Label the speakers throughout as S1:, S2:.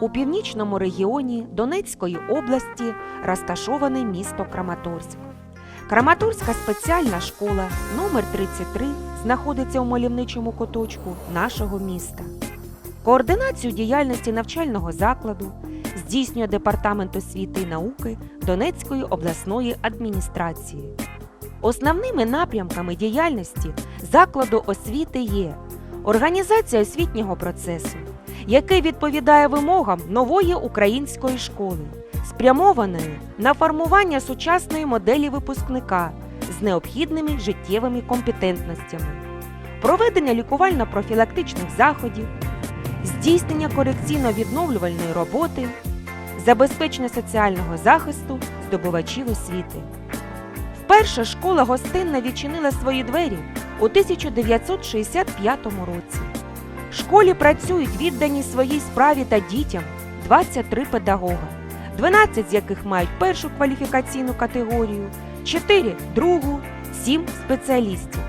S1: У північному регіоні Донецької області розташоване місто Краматорськ. Краматорська спеціальна школа номер 33 знаходиться у мальовничому куточку нашого міста. Координацію діяльності навчального закладу здійснює Департамент освіти і науки Донецької обласної адміністрації. Основними напрямками діяльності закладу освіти є організація освітнього процесу, який відповідає вимогам нової української школи, спрямованої на формування сучасної моделі випускника з необхідними життєвими компетентностями, проведення лікувально-профілактичних заходів, здійснення корекційно-відновлювальної роботи, забезпечення соціального захисту здобувачів освіти. Вперше школа гостинна відчинила свої двері у 1965 році. В школі працюють віддані своїй справі та дітям 23 педагога, 12 з яких мають першу кваліфікаційну категорію, 4 другу, 7 спеціалістів.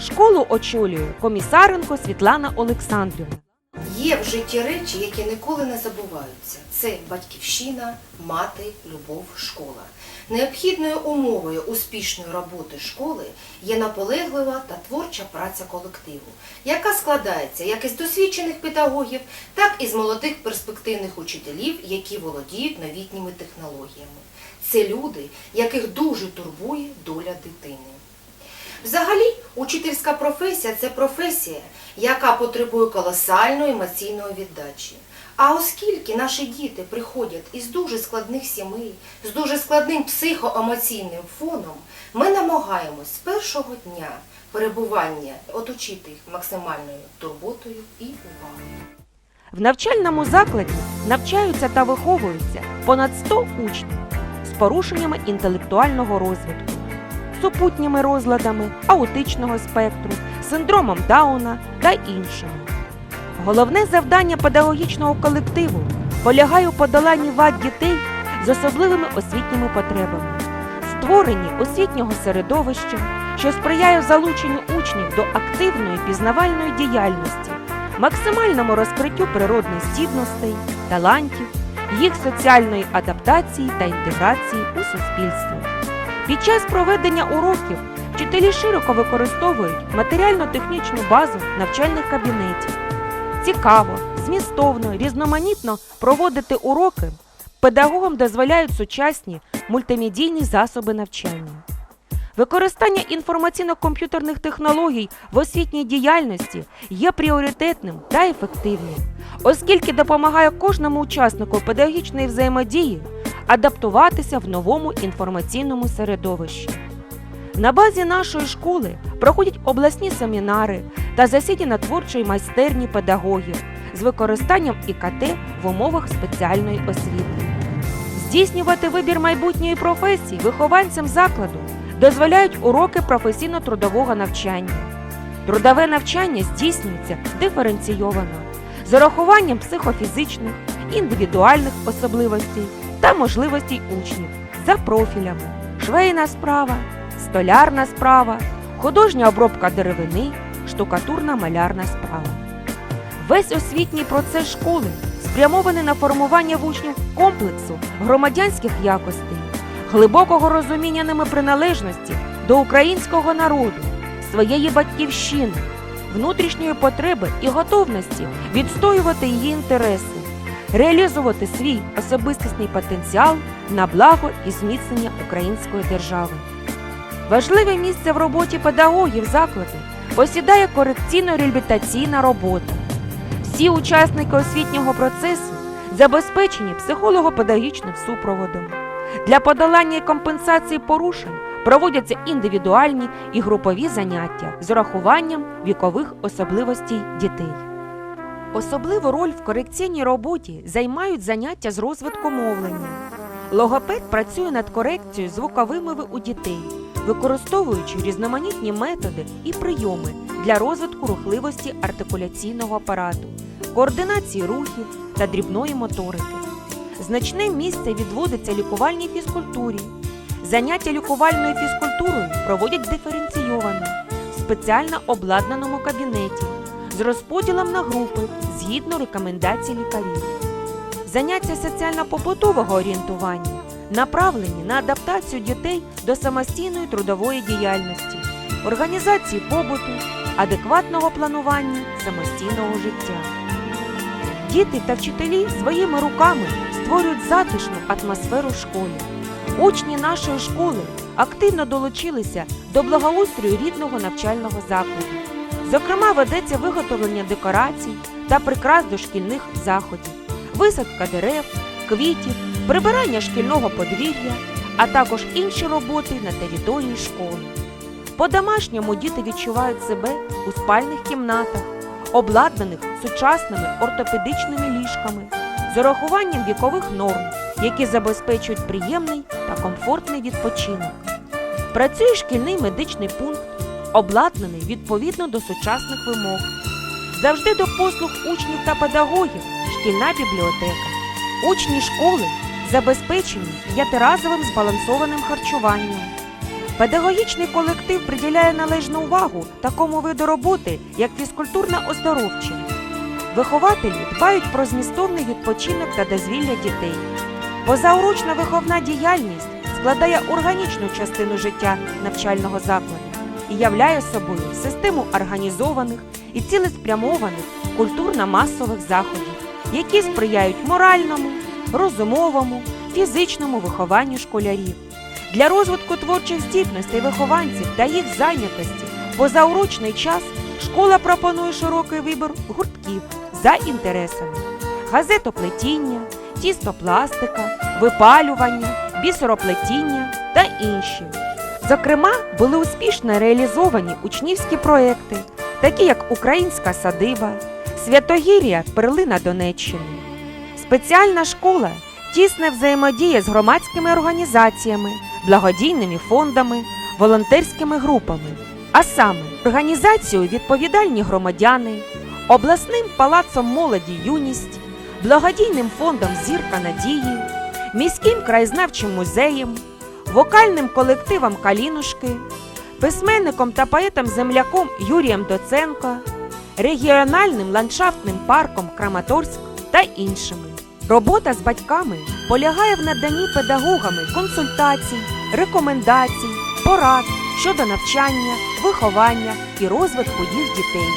S1: Школу очолює комісаренко Світлана Олександрівна.
S2: Є в житті речі, які ніколи не забуваються. Це батьківщина, мати, любов, школа. Необхідною умовою успішної роботи школи є наполеглива та творча праця колективу, яка складається як із досвідчених педагогів, так і з молодих перспективних учителів, які володіють новітніми технологіями. Це люди, яких дуже турбує доля дитини. Взагалі, учительська професія це професія, яка потребує колосальної емоційної віддачі. А оскільки наші діти приходять із дуже складних сімей, з дуже складним психоемоційним фоном, ми намагаємось з першого дня перебування оточити їх максимальною турботою і увагою.
S1: В навчальному закладі навчаються та виховуються понад 100 учнів з порушеннями інтелектуального розвитку, супутніми розладами аутичного спектру, синдромом Дауна та іншими. Головне завдання педагогічного колективу полягає у подоланні вад дітей з особливими освітніми потребами, створенні освітнього середовища, що сприяє залученню учнів до активної пізнавальної діяльності, максимальному розкриттю природних здібностей, талантів, їх соціальної адаптації та інтеграції у суспільство. Під час проведення уроків вчителі широко використовують матеріально-технічну базу навчальних кабінетів. Цікаво, змістовно, різноманітно проводити уроки педагогам дозволяють сучасні мультимедійні засоби навчання. Використання інформаційно-комп'ютерних технологій в освітній діяльності є пріоритетним та ефективним, оскільки допомагає кожному учаснику педагогічної взаємодії адаптуватися в новому інформаційному середовищі. На базі нашої школи проходять обласні семінари та засідання творчої майстерні педагогів з використанням ІКТ в умовах спеціальної освіти. Здійснювати вибір майбутньої професії вихованцям закладу дозволяють уроки професійно-трудового навчання. Трудове навчання здійснюється диференційовано з урахуванням психофізичних, індивідуальних особливостей та можливостей учнів за профілями, швейна справа, столярна справа, художня обробка деревини, штукатурна малярна справа. Весь освітній процес школи спрямований на формування в учнів комплексу громадянських якостей, глибокого розуміння ними приналежності до українського народу, своєї батьківщини, внутрішньої потреби і готовності відстоювати її інтереси, реалізувати свій особистісний потенціал на благо і зміцнення української держави. Важливе місце в роботі педагогів закладу посідає корекційно-реабілітаційна робота. Всі учасники освітнього процесу забезпечені психолого-педагогічним супроводом. Для подолання і компенсації порушень проводяться індивідуальні і групові заняття з урахуванням вікових особливостей дітей. Особливу роль в корекційній роботі займають заняття з розвитку мовлення. Логопед працює над корекцією звукових у дітей, використовуючи різноманітні методи і прийоми для розвитку рухливості артикуляційного апарату, координації рухів та дрібної моторики. Значне місце відводиться лікувальній фізкультурі. Заняття лікувальною фізкультурою проводять диференційовано в спеціально обладнаному кабінеті з розподілом на групи згідно рекомендацій лікарів. Заняття соціально-побутового орієнтування направлені на адаптацію дітей до самостійної трудової діяльності, організації побуту, адекватного планування самостійного життя. Діти та вчителі своїми руками створюють затишну атмосферу в школі. Учні нашої школи активно долучилися до благоустрою рідного навчального закладу. Зокрема, ведеться виготовлення декорацій та прикрас до шкільних заходів, висадка дерев, квітів, прибирання шкільного подвір'я, а також інші роботи на території школи. По-домашньому діти відчувають себе у спальних кімнатах, обладнаних сучасними ортопедичними ліжками, з урахуванням вікових норм, які забезпечують приємний та комфортний відпочинок. Працює шкільний медичний пункт, обладнаний відповідно до сучасних вимог. Завжди до послуг учнів та педагогів шкільна бібліотека. Учні школи забезпечені п'ятиразовим збалансованим харчуванням. Педагогічний колектив приділяє належну увагу такому виду роботи, як фізкультурне оздоровче. Вихователі дбають про змістовний відпочинок та дозвілля дітей. Позаурочна виховна діяльність складає органічну частину життя навчального закладу і являє собою систему організованих і цілеспрямованих культурно-масових заходів, які сприяють моральному, розумовому, фізичному вихованню школярів. Для розвитку творчих здібностей вихованців та їх зайнятості позаурочний час школа пропонує широкий вибір гуртків за інтересами: газетоплетіння, тістопластика, випалювання, бісероплетіння та інші. Зокрема, були успішно реалізовані учнівські проекти, такі як Українська садиба, Святогір'я Перлина Донеччини. Спеціальна школа тісне взаємодіє з громадськими організаціями, благодійними фондами, волонтерськими групами, а саме організацією відповідальні громадяни, обласним палацом молоді юність, благодійним фондом Зірка Надії, міським краєзнавчим музеєм, вокальним колективом Калінушки, письменником та поетом-земляком Юрієм Доценко, регіональним ландшафтним парком Краматорськ та іншими. Робота з батьками полягає в наданні педагогами консультацій, рекомендацій, порад щодо навчання, виховання і розвитку їх дітей.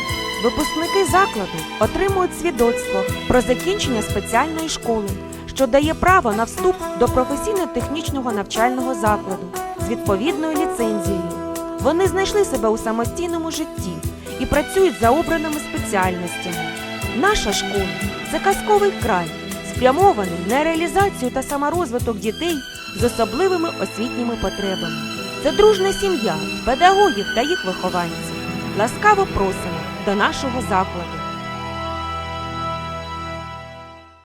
S1: Випускники закладу отримують свідоцтво про закінчення спеціальної школи, що дає право на вступ до професійно-технічного навчального закладу з відповідною ліцензією. Вони знайшли себе у самостійному житті і працюють за обраними спеціальностями. Наша школа це казковий край, спрямований на реалізацію та саморозвиток дітей з особливими освітніми потребами. Це дружна сім'я, педагогів та їх вихованців. Ласкаво просимо до нашого закладу.